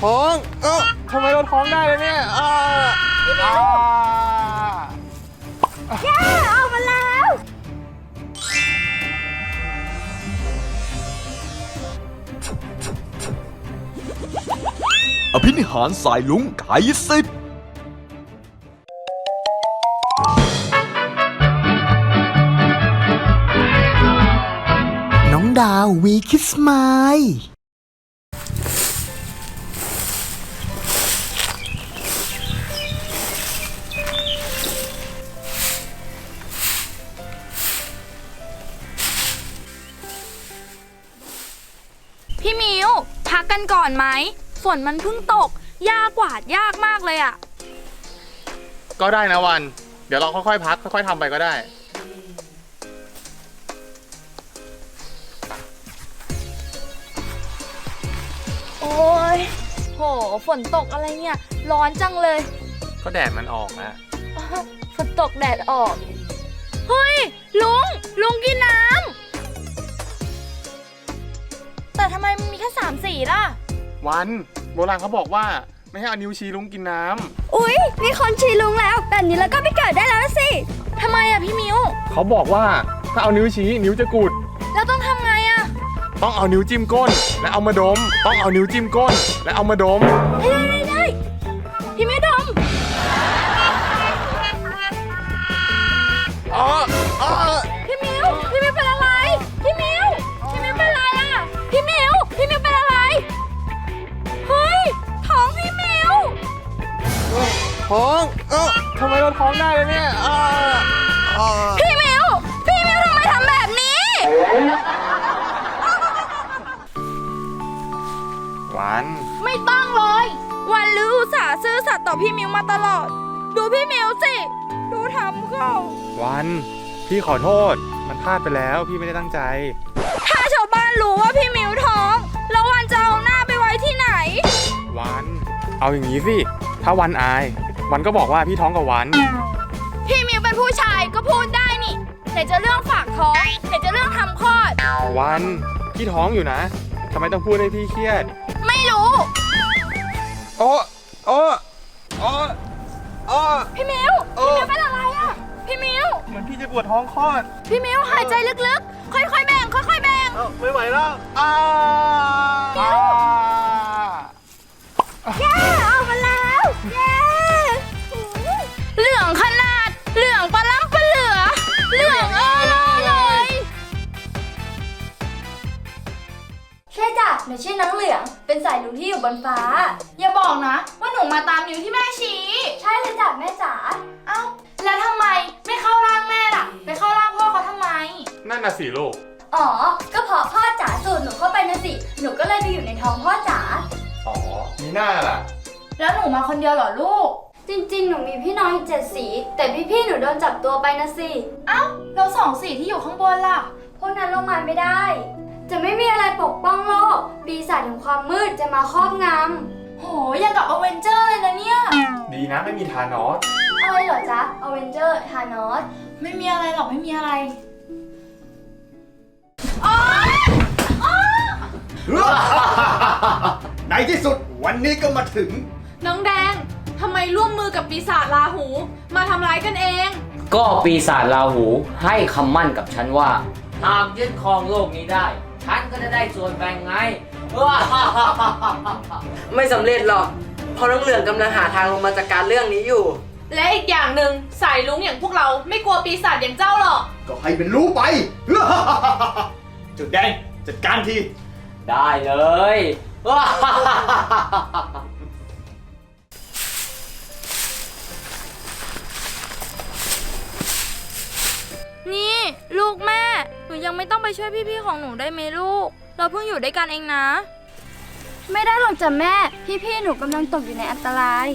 ท้องเอ้าทำไมเราท้องได้เลยเนี่ยอ้าอ้าแย่ออกมาแล้ว อภินิหารสายลุงไก่สิบน้องดาววีคิสไมล์ พี่มิวพักกันก่อนไหมฝนมันเพิ่งตกยากกวาดยากมากเลยอะก็ได้นะวัน เดี๋ยวเราค่อยๆพักค่อยๆทำไปก็ได้ โอ้ยโห ฝนตกอะไรเนี่ย ร้อนจังเลย ก็แดดมันออกแล้วฝนตกแดดออก เฮ้ย ลุง ลุงกินน้ำ แต่ทำไมมันมีแค่สามสีล่ะ วันโบราณเขาบอกว่าไม่ให้เอานิ้วชี้ลุงกินน้ำอุ๊ย มีคนชี้ลุงแล้วแบบนี้แล้วก็ไปเกิดได้แล้วสิ ทำไมอะพี่มิว เขาบอกว่าถ้าเอานิ้วชี้นิ้วจะกุดแล้วต้องทำไงอะต้องเอานิ้วจิ้มก้น และเอามาดม ต้องเอานิ้วจิ้มก้น และเอามาดม ได้ได้ได้พี่มิวดม อ๋ออ๋อ ท้องเอ้าทำไมเราท้องได้เลยเนี่ยอ้าอ้าพี่มิว พี่มิวทำไมทำแบบนี้วันไม่ต้องเลย วันลืออุตส่าห์ซื่อสัตย์ต่อพี่มิวมาตลอด ดูพี่มิวสิ ดูทำเขาวันพี่ขอโทษ มันพลาดไปแล้ว พี่ไม่ได้ตั้งใจ ถ้าชาวบ้านรู้ว่าพี่มิวท้อง แล้ววันจะเอาหน้าไปไว้ที่ไหนวันเอาอย่างนี้สิ ถ้าวันอาย วันก็บอกว่าพี่ท้องกับวันพี่มิวเป็นผู้ชายก็พูดได้นี่ไหนจะเรื่องฝากท้องไหนจะเรื่องทำคลอดวันพี่ท้องอยู่นะทำไมต้องพูดให้พี่เครียด ไม่รู้ โอ้โอ้โอ้โอ้พี่มิวพี่มิวเป็นอะไรอะ พี่มิวเหมือนพี่จะปวดท้องคลอด พี่มิวหายใจลึกๆ ค่อยๆแบ่งค่อยๆแบ่ง เอ้าไม่ไหวแล้วอ้า หนูชื่อน้องเหลือง เป็นสายลุงที่อยู่บนฟ้า อย่าบอกนะ ว่าหนูมาตามนิ้วที่แม่ชี้ ใช่เลยจ้ะแม่จ๋า เอ้า แล้วทำไมไม่เข้าร่างแม่ล่ะ ไปเข้าร่างพ่อเขาทำไม นั่นน่ะสิลูก อ๋อ ก็เพราะพ่อจ๋าสูดหนูเข้าไปนะสิ หนูก็เลยไปอยู่ในท้องพ่อจ๋า อ๋อ มีหน้าล่ะ แล้วหนูมาคนเดียวเหรอลูก จริงๆ หนูมีพี่น้องอีกเจ็ดสี แต่พี่ๆ หนูโดนจับตัวไปนะสิ เอ้าแล้วสองสีที่อยู่ข้างบนล่ะ พวกนั้นลงมาไม่ได้ จะไม่มีอะไรปกป้องโลก ปีศาจแห่งความมืดจะมาครอบงโหอย่างกับอเวนเจอร์เลยนะเนี่ย ดีนะไม่มีทานอสำอะไรเหรอจ๊ะอเวนเจอร์ธานอส ไม่มีอะไรหรอกไม่มีอะไรในที่สุดวันนี้ก็มาถึง น้องแดงทำไมร่วมมือกับปีศาจลาหู มาทำร้ายกันเอง ก็ปีศาจราหูให้คำมั่นกับฉันว่า หากยึดครองโลกนี้ได้ ฉันก็จะได้ส่วนแบ่งไง ไม่สำเร็จหรอก เพราะน้องเหลืองกำลังหาทางลงมาจากการเรื่องนี้อยู่ และอีกอย่างหนึ่งสายลุงอย่างพวกเราไม่กลัวปีศาจอย่างเจ้าหรอก ก็ให้เป็นรู้ไป จุดแดงจัดการที ได้เลย นี่ ลูกแม่ หนูยังไม่ต้องไปช่วยพี่ๆของหนูได้ไหมลูก เราเพิ่งอยู่ด้วยกันเองนะ ไม่ได้หรอกจ้ะแม่ พี่ๆหนูกำลังตกอยู่ในอันตราย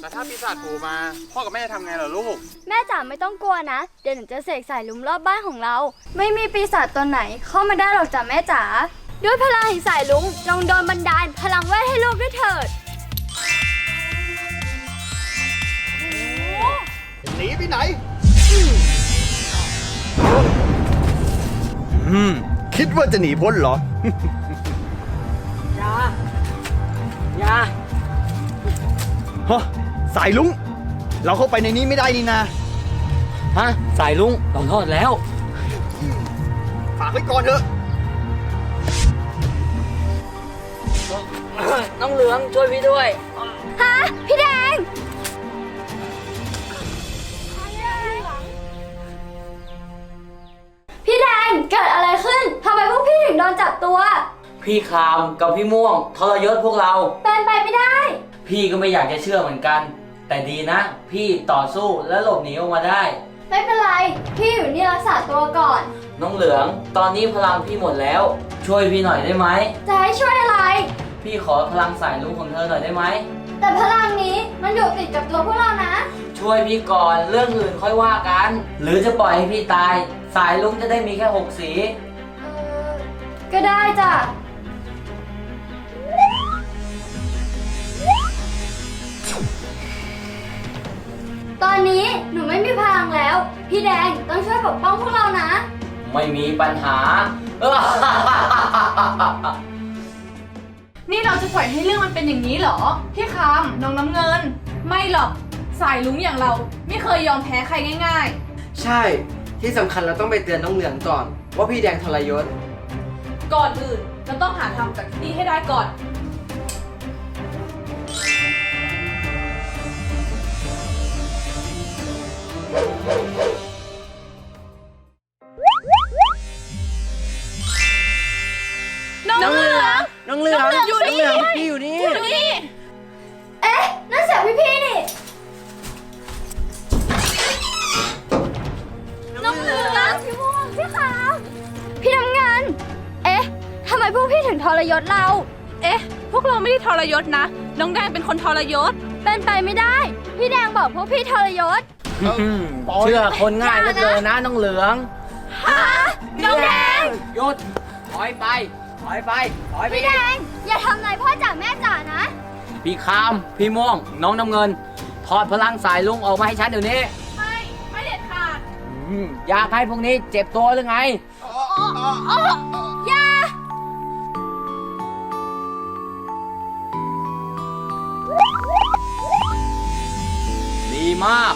แต่ถ้าปีศาจโผล่มา พ่อกับแม่จะทำไงล่ะลูก แม่จ๋าไม่ต้องกลัวนะ เดี๋ยวหนูจะเสกสายลุมรอบบ้านของเรา ไม่มีปีศาจตัวไหน เข้ามาได้หรอกจ้ะแม่จ๋า ด้วยพลังแห่งสายลุงจงโดนบันดาลพลังเวทให้ลูกด้วยเถิด หนีไปไหน อืมคิดว่าจะหนีพ้นเหรอ อย่า อย่า ฮะสายลุง เราเข้าไปในนี้ไม่ได้นี่นาฮะ สายลุงต้องทอดแล้ว ฝากไว้ก่อนเถอะ น้องเหลืองช่วยพี่ด้วย ฮะพี่แด งพี่แดงเกิดอะไรขึ้นทำไมพวกพี่ถึงโดนจับตัว พี่คามกับพี่ม่วงทรยศพวกเรา เป็นไปไม่ได้ พี่ก็ไม่อยากจะเชื่อเหมือนกัน แต่ดีนะ พี่ต่อสู้และหลบหนีออกมาได้ ไม่เป็นไร พี่อยู่นี่รักษาตัวก่อน น้องเหลือง ตอนนี้พลังพี่หมดแล้ว ช่วยพี่หน่อยได้ไหม จะให้ช่วยอะไร พี่ขอพลังสายลุงของเธอหน่อยได้ไหม แต่พลังนี้มันอยู่ติดกับตัวพวกเรานะ ช่วยพี่ก่อนเรื่องอื่นค่อยว่ากัน หรือจะปล่อยให้พี่ตาย สายลุงจะได้มีแค่หกสี เออก็ได้จ้ะ ตอนนี้หนูไม่มีพลังแล้ว พี่แดงต้องช่วยปกป้องพวกเรานะ ไม่มีปัญหา นี่เราจะปล่อยให้เรื่องมันเป็นอย่างนี้เหรอ พี่คามน้องน้ำเงิน ไม่หรอก สายลุงอย่างเราไม่เคยยอมแพ้ใครง่าย ใช่ ที่สำคัญเราต้องไปเตือนน้องเหลืองก่อน ว่าพี่แดงทรยศๆก่อนอื่นเราต้องหาทางจากที่นี่ให้ได้ก่อน น้องเหลืองน้องเหลืองน้องเหลืองอยู่นี่น้องเหลืองพี่อยู่นี่อยู่นี่ เอ๊ะนั่นเสียงพี่พี่นี่ เหลืองพี่ม่วงพี่ขาวพี่น้ำเงิน เอ๊ะทำไมพวกพี่ถึงทรยศเรา เอ๊ะ พวกเราไม่ได้ทรยศนะ น้องแดงเป็นคนทรยศ เป็นไปไม่ได้ พี่แดงบอกพวกพี่ทรยศเชื่อคนง่ายเหลือเกินนะน้องเหลืองน้องแดง หยุดถอยไป ถอยไป ถอยไปพี่แดง อย่าทำอะไรพ่อจ๋าแม่จ๋านะ พี่คาม พี่ม่วง น้องน้ำเงิน ถอดพลังสายลุงออกมาให้ฉันเดี๋ยวนี้ อืมอยากให้พวกนี้เจ็บตัวหรือไง อย่า ดีมาก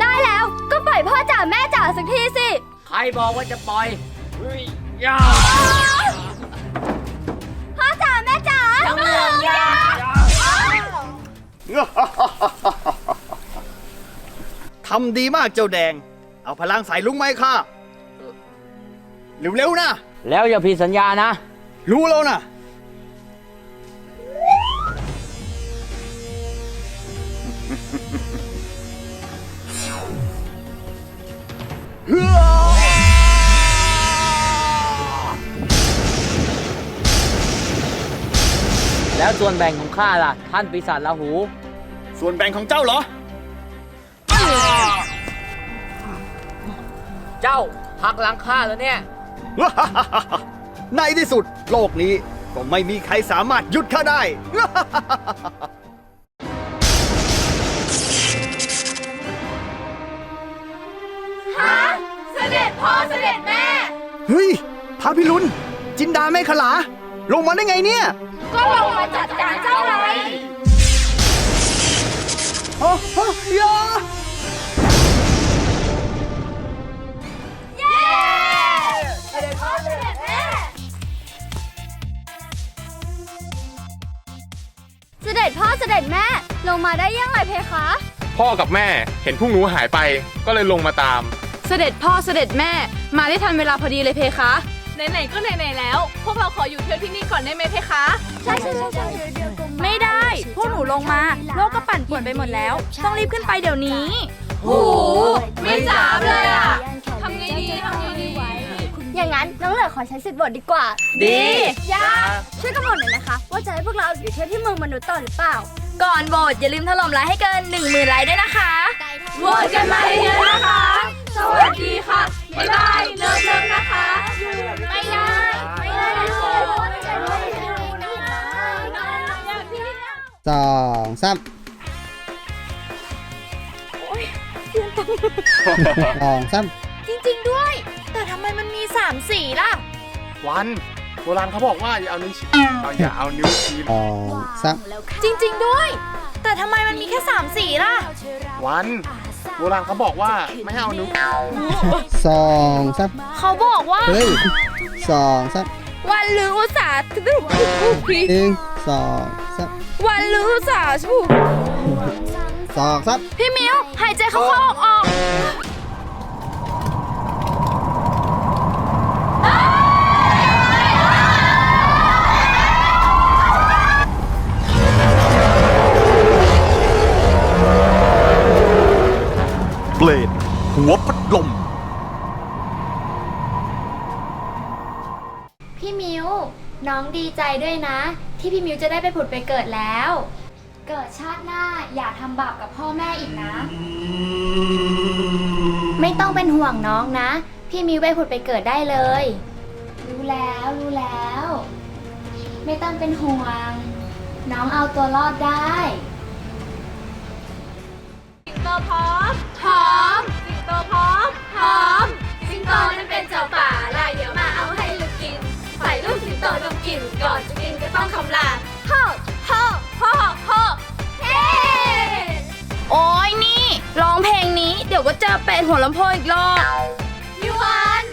ได้แล้วก็ปล่อยพ่อจ๋าแม่จ๋าสักทีสิ ใครบอกว่าจะปล่อยเฮ้ยอย่าพ่อจ๋าแม่จ๋าน้องเหลืองอย่า ทำดีมากเจ้าแดง เอาพลังสายลุงไหมาให้ข้าเร็วๆนะ แล้วอย่าผิดสัญญานะ รู้แล้วนะแล้วส่วนแบ่งของข้าล่ะ ท่านปีศาจลาหู ส่วนแบ่งของเจ้าเหรอ เจ้าหักหลังข้าแล้วเนี่ย ในที่สุดโลกนี้ก็ไม่มีใครสามารถหยุดข้าได้เสด็จพ่อเสด็จแม่ เฮ้ยพระพิรุณจินดาแม่ขลา ลงมาได้ไงเนี่ยก็ลงมาจัดการเจ้าไรฮะฮะอย่า ลงมาได้ยังไงเพคะ พ่อกับแม่เห็นพวกหนูหายไปก็เลยลงมาตาม เสด็จพ่อเสด็จแม่มาได้ทันเวลาพอดีเลยเพคะ ไหนๆก็ไหนๆแล้ว พวกเราขออยู่เที่ยวที่นี่ก่อนได้ไหมเพคะ ใช่ใช่ใช่ใช่ไม่ได้ พวกหนูลงมาโลกก็ปั่นป่วนไปหมดแล้ว ต้องรีบขึ้นไปเดี๋ยวนี้โหไม่จ้าบเลยอะ ทำไงดีทำไงดี อย่างนั้นน้องเหลือขอใช้สิทธิ์บทดีกว่า ดี ยาช่วยกำหนดหน่อยนะคะ ว่าจะให้พวกเราอยู่เที่ยวที่เมืองมนุษย์ต่อหรือเปล่า ก่อนโหวตอย่าลืมถล่มไลค์ให้เกิน 1 0,000ไลค์ด้วยนะคะโหวตกันมาเยอะๆนะคะ สวัสดีค่ะ บ๊ายบายเลิกเลิกนะคะ ไม่ได้ ไม่ได้เลยสองสามสองสามจริง ๆ ด้วย แต่ทำไมมันมี 3 สีล่ะ วัน บราณเขาบอกว่าอย่าเอานิ้วชี้เอาอย่าเอานิ้วชี้สองสามจริง ๆ ด้วย แต่ทำไมมันมีแค่สามสีล่ะ วันโบราณเขาบอกว่าไม่ให้เอานิ้วสองสามเขาบอกว่าเฮ้ยสองสามวันหรืออุตสาห์ถึงได้ถูกพีหนึ่งสองสามวันหรืออุตสาห์ถูกสองสามพี่มิวหายใจเข้าๆออกออก หัวพัดลม พี่มิว น้องดีใจด้วยนะ ที่พี่มิวจะได้ไปผุดไปเกิดแล้ว เกิดชาติหน้าอย่าทำบาปกับพ่อแม่อีกนะ ไม่ต้องเป็นห่วงน้องนะ พี่มิวไปผุดไปเกิดได้เลย รู้แล้วรู้แล้ว ไม่ต้องเป็นห่วง น้องเอาตัวรอดได้ สิงโตพร้อมพร้อมสิงโตพร้อม พร้อม สิงโตนั้นเป็นเจ้าป่าลายเดี๋ยวมาเอาให้ลูกกิน ใส่ลูกสิงโตดมกลิ่นก่อนจะกินก็ต้องคำลาฮ่อฮ่อฮ่อฮ่อเฮ้โอ้ยนี่ร้องเพลงนี้เดี๋ยวก็เจอเป็นหัวลำโพงอีกรอบพี่วัน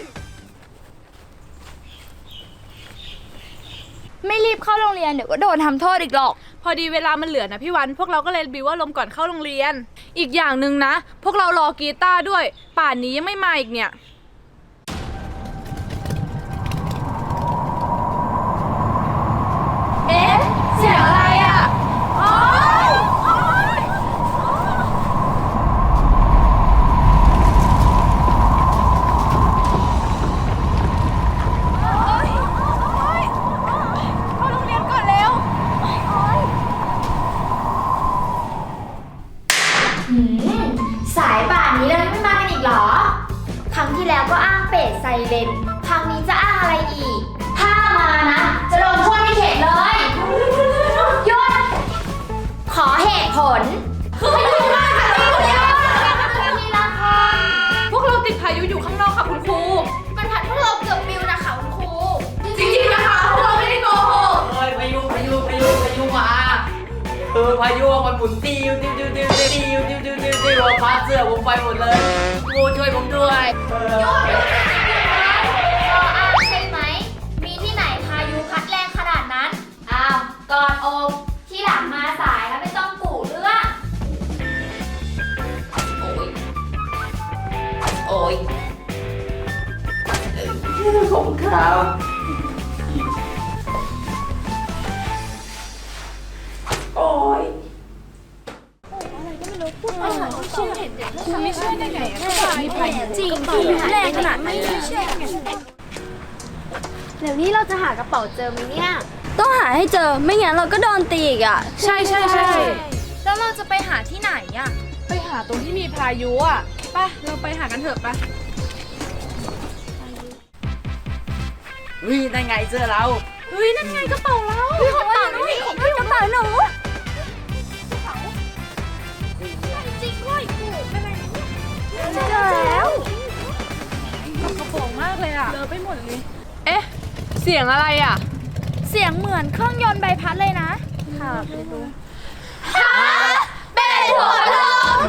ไม่รีบเข้าโรงเรียนเดี๋ยวก็โดนทำโทษอีกหรอก พอดีเวลามันเหลือนะพี่วัน พวกเราก็เลยบิวว่าลมณ์ก่อนเข้าโรงเรียน อีกอย่างหนึ่งนะ พวกเรารอกีตาร์ด้วย ป่านนี้ยังไม่มาอีกเนี่ย หืมสายป่านนี้เลยไม่มากันอีกเหรอ ครั้งที่แล้วก็อ้างเป็ดไซเรนครั้งนี้จะอ้างอะไรอีก ถ้ามานะ จะลงโทษให้เข็ดเลยหยุดขอเหตุผลไม่ได้ค่ะทีละคนพวกเราติดพายุอยู่ข้างนอกค่ะคุณครู ออพายุมันหมุนติวติวติวติวติวติวติวติวติวติวพัดเสื้อผมไปหมดเลยงูช่วยผมด้วย อไหมเนี่ย ต้องหาให้เจอไม่งั้นเราก็โดนตีอีกอะ ใช่ใช่ใช่แล้วเราจะไปหาที่ไหนอะ ไปหาตรงที่มีพายุอะไปเราไปหากันเถอะไปเฮ้ยนั่นไงเสื้อเราเฮ้ยนั่นไงกระเป๋าเราเฮ้ยของเราหนูของพี่กระเป๋าหนูจริงด้วยกูเป็นไรเจอแล้วกระโปรงมากเลยอะเลอะไปหมดเลย เอ๊ะ เสียงอะไรอะ เสียงเหมือนเครื่องยนต์ใบพัดเลยนะ ค่ะไปดูฮะเป็นหัวลม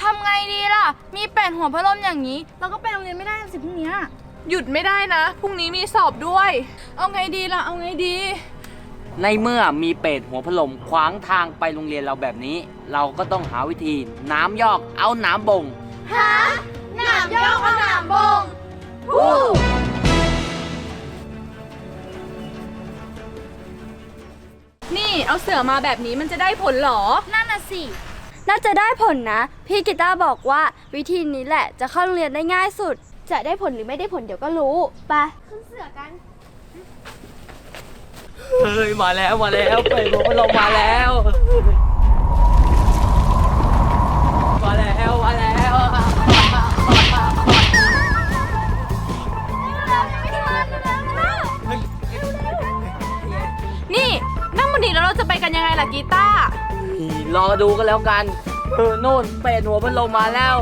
ทำไงดีล่ะ มีเป็ดหัวพัดลมอย่างนี้ เราก็ไปโรงเรียนไม่ได้สิพรุ่งเนี้ย หยุดไม่ได้นะ พรุ่งนี้มีสอบด้วย เอาไงดีล่ะ เอาไงดี ในเมื่อมีเป็ดหัวพัดลมขวางทางไปโรงเรียนเราแบบนี้ เราก็ต้องหาวิธีน้ำยอกเอาน้ำบ่งฮะหนามยอกเอาหนามบงนี่เอาเสือมาแบบนี้มันจะได้ผลเหรอ นั่นน่ะสิ น่าจะได้ผลนะ พี่กีตาร์บอกว่าวิธีนี้แหละจะเข้าโรงเรียนได้ง่ายสุด จะได้ผลหรือไม่ได้ผลเดี๋ยวก็รู้ไปขึ้นเสือกันเอยมาแล้วมาแล้วเป็ดหัวพัดลมมาแล้ว มาแล้วมาแล้วนี่ นั่งบนนี้แล้วเราจะไปกันยังไงล่ะกีตาร์รอดูกันแล้วกันเออโน่นเป็ดหัวพัดลมมาแล้ว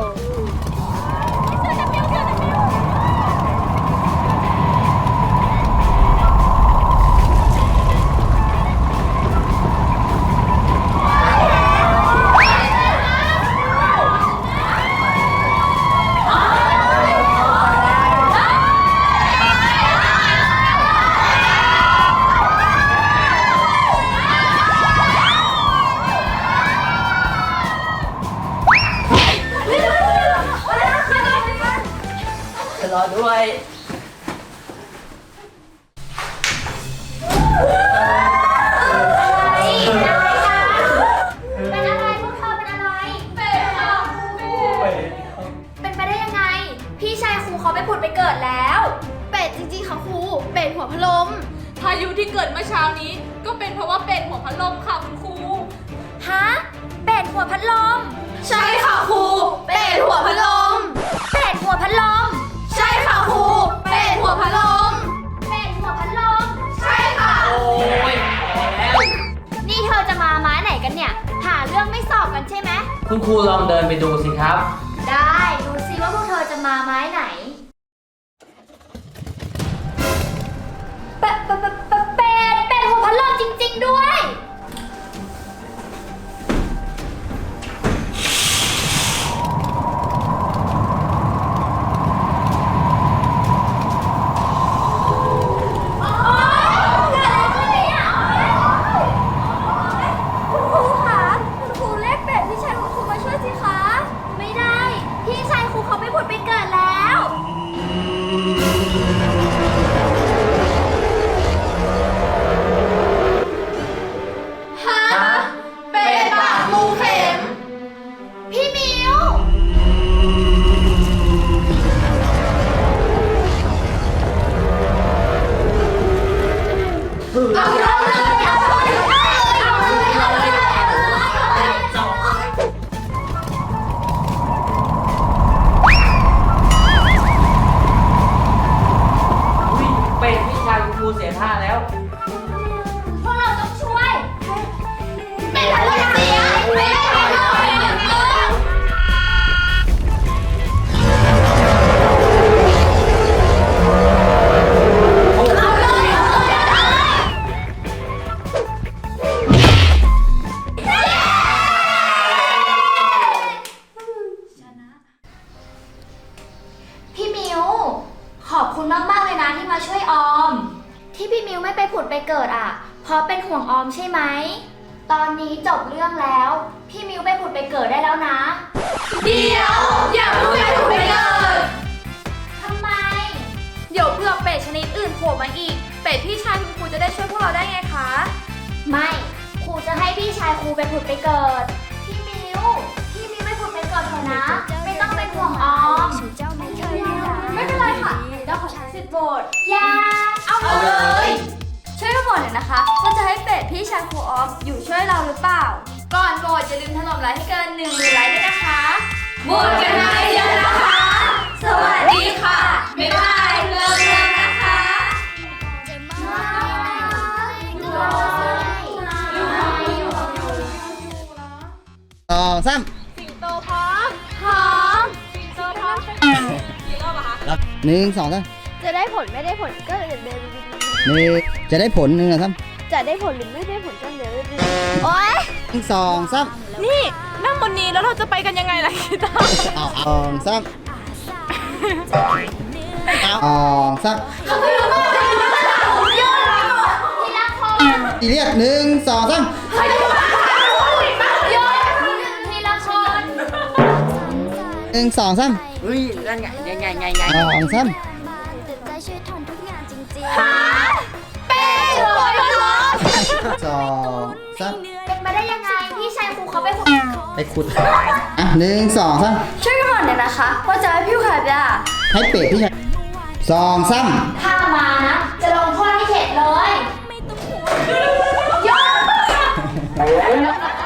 เกิดเมื่อเช้านี้ ก็เป็นเพราะว่าเป็ดหัวพัดลมค่ะคุณครู ฮะเป็ดหัวพัดลม ใช่ค่ะครูเป็ดหัวพัดลม เป็ดหัวพัดลม ใช่ค่ะครูเป็ดหัวพัดลม เป็ดหัวพัดลม ใช่ค่ะ โอ้ยพอแล้ว นี่เธอจะมาไม้ไหนกันเนี่ย หาเรื่องไม่สอบกันใช่ไหม คุณครูลองเดินไปดูสิครับ ได้ ดูสิว่าพวกเธอจะมาไม้ไหน เป็ดเป็ด จริง ๆ ด้วย ครูไปผุดไปเกิด พี่มิว พี่มิวไม่ผุดไปเกิดเถอะนะ ไม่ต้องเป็นห่วงออมไม่เป็นไรค่ะเดี๋ยวขอใช้สิทธิ์โหวตอย่าเอาเอาเลเลยยช่วยกันโหวตหน่อยนะคะว่าจะให้เป็ดพี่ชายครูออฟอยู่ช่วยเราหรือเปล่า ก่อนโหวตอย่าลืมถล่มไลค์ให้เกินหนึ่งหมื่นไลค์ด้วยนะคะโหวตกันมาเยอะๆนะคะ สวัสดีค่ะบ๊ายบายเลิกเลิกนะคะส องสามสิงโตพร้อมพร้อมสิงโตพร้อมกี่รอบอะคะหนึ่งสองสามจะได้ผลไม่ได้ผลก็เดี๋ยวเดินนี่จะได้ผลหนึ่งนะสามจะได้ผลหรือไม่ได้ผลก็เดี๋ยวโอ๊ยหนึ่งสองสามนี่นั่งบนนี้แล้วเราจะไปกันยังไงล่ะกีตาร์เอาเอาสองสามเอาสองสามเขาไม่รู้ว่าเป็นภาษาของยอดทีละคนอีเรียกหนึ่งสองสาม หนึ่งสองซ้ำเฮ้ยนั่นไงไงไงไงไงสองซ้ำสามสองซ้ำเป็นมาได้ยังไงพี่ชายครูเขาไปขุดไปขุดอะหนึ่งสองซ้ำช่วยกันหมดเลยนะคะว่าจะให้พี่ขายอะให้เป็ดพี่ชายสองซ้ำถ้ามานะจะลงโทษให้เข็ดเลยยอด